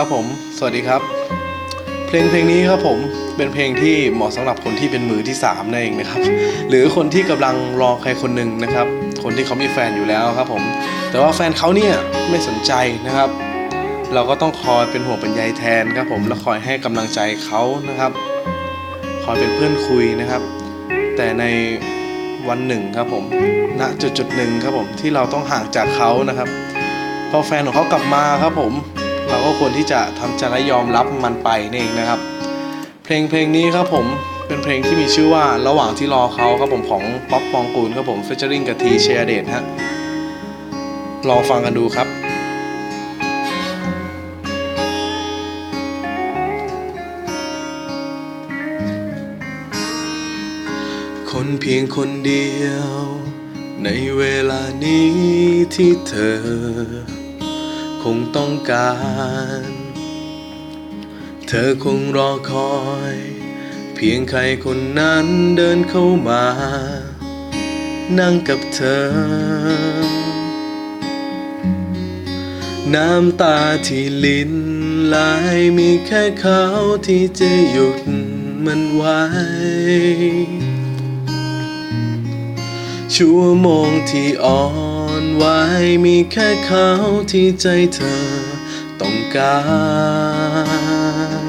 ครับผม สวัสดีครับ เพลงเพลงนี้ครับผมเป็นเพลงที่เหมาะสำหรับคนที่เป็นมือที่สามนั่นเองนะครับ หรือคนที่กำลังรอใครคนหนึ่งนะครับ คนที่เขามีแฟนอยู่แล้วครับผม แต่ว่าแฟนเขาเนี่ยไม่สนใจนะครับ เราก็ต้องคอยเป็นห่วงเป็นใยแทนครับผมและคอยให้กำลังใจเขานะครับ คอยเป็นเพื่อนคุยนะครับ แต่ในวันหนึ่งครับผมณจุดจุดหนึ่งครับผมที่เราต้องห่างจากเขานะครับ พอแฟนของเขากลับมาครับผม เราก็ควรที่จะทำใจและยอมรับมันไปนี่เองนะครับ เพลงเพลงนี้ครับผมเป็นเพลงที่มีชื่อว่าระหว่างที่รอเขาครับผมของป๊อปปองกูลครับผมเฟเจอริงกับทีเชียเดตฮะลองฟังกันดูครับคนเพียงคนเดียว ในเวลานี้ที่เธอ งต้องการ เธอคงรอคอย เพียงใครคนนั้นเดินเข้ามา นั่งกับเธอ น้ำตาที่ลิ้นไหลมีแค่เขาที่จะหยุดมันไว้ชั่วโมงที่อ่อน ไหวมีแค่เขาที่ใจเธอต้องกา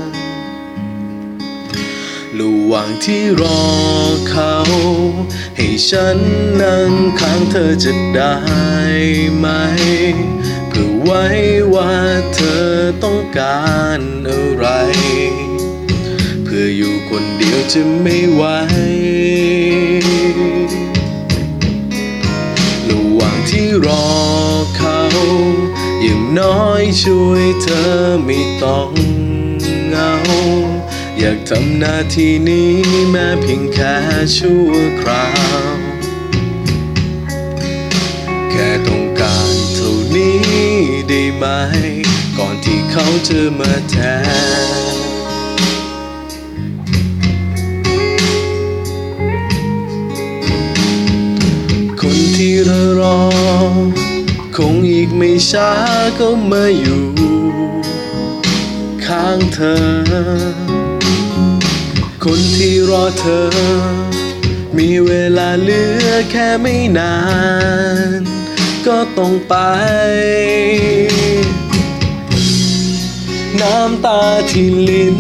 รระหว่างที่รอเขา ให้ฉันนั่งข้างเธอจะได้ไหม เพื่อไว้ว่าเธอต้องการอะไร เพื่ออยู่คนเดียวจะไม่ไหว ระหว่างที่รอเขา อย่างน้อยช่วยเธอไม่ต้องเหงา อยากทำหน้าที่นี้แม้เพียงแค่ชั่วคราว แค่ต้องการเท่านี้ได้ไหม ก่อนที่เขาจะมาแทนคน ช้าก็มาอยู่ ข้างเธอ คนที่รอเธอ มีเวลาเหลือแค่ไม่นาน ก็ต้องไป น้ำตาที่ลิ้น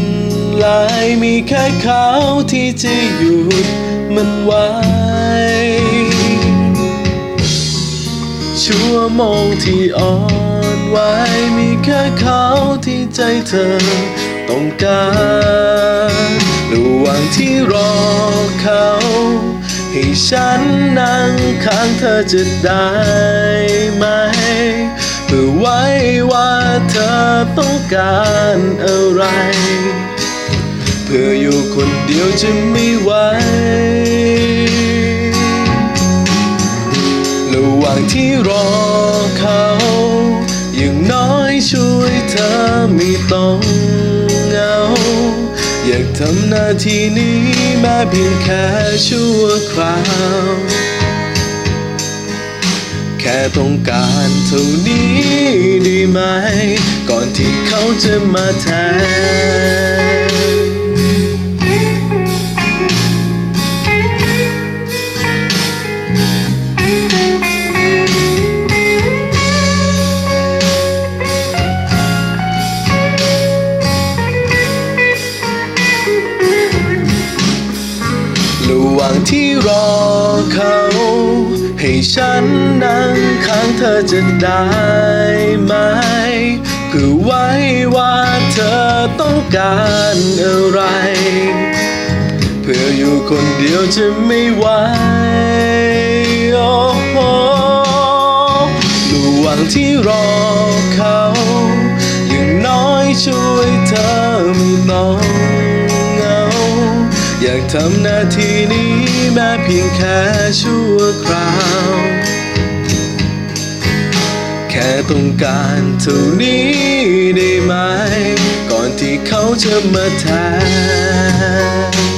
ไหลมีแค่เขาที่จะหยุดมันไว้ ชั่วโมงที่อ่อนไหวมีแค่เขาที่ใจเธอต้องการระหว่างที่รอเขา ให้ฉันนั่งข้างเธอจะได้ไหม เพื่อไว้ว่าเธอต้องการอะไร เพื่ออยู่คนเดียวจะไม่ไหว ที่รอเขา อย่างน้อยช่วยเธอไม่ต้องเหงา อยากทำหน้าที่นี้แม้เพียงแค่ชั่วคราว แค่ต้องการเท่านี้ด้ไหม ก่อนที่เขาจะมาแทน ให้ฉันนั่งข้างเธอจะได้ไหมเพื่อไว้ว่าเธอต้องการอะไร เพื่ออยู่คนเดียวจะไม่ไหวโอ้โหระหว่างที่รอเขา อย่างน้อยช่วยเธอไม่ต้องเอยา ทำหน้าที่นี้แม้เพียงแค่ชั่วคราว แค่ต้องการเท่านี้ได้ไหม ก่อนที่เขาจะมาแทน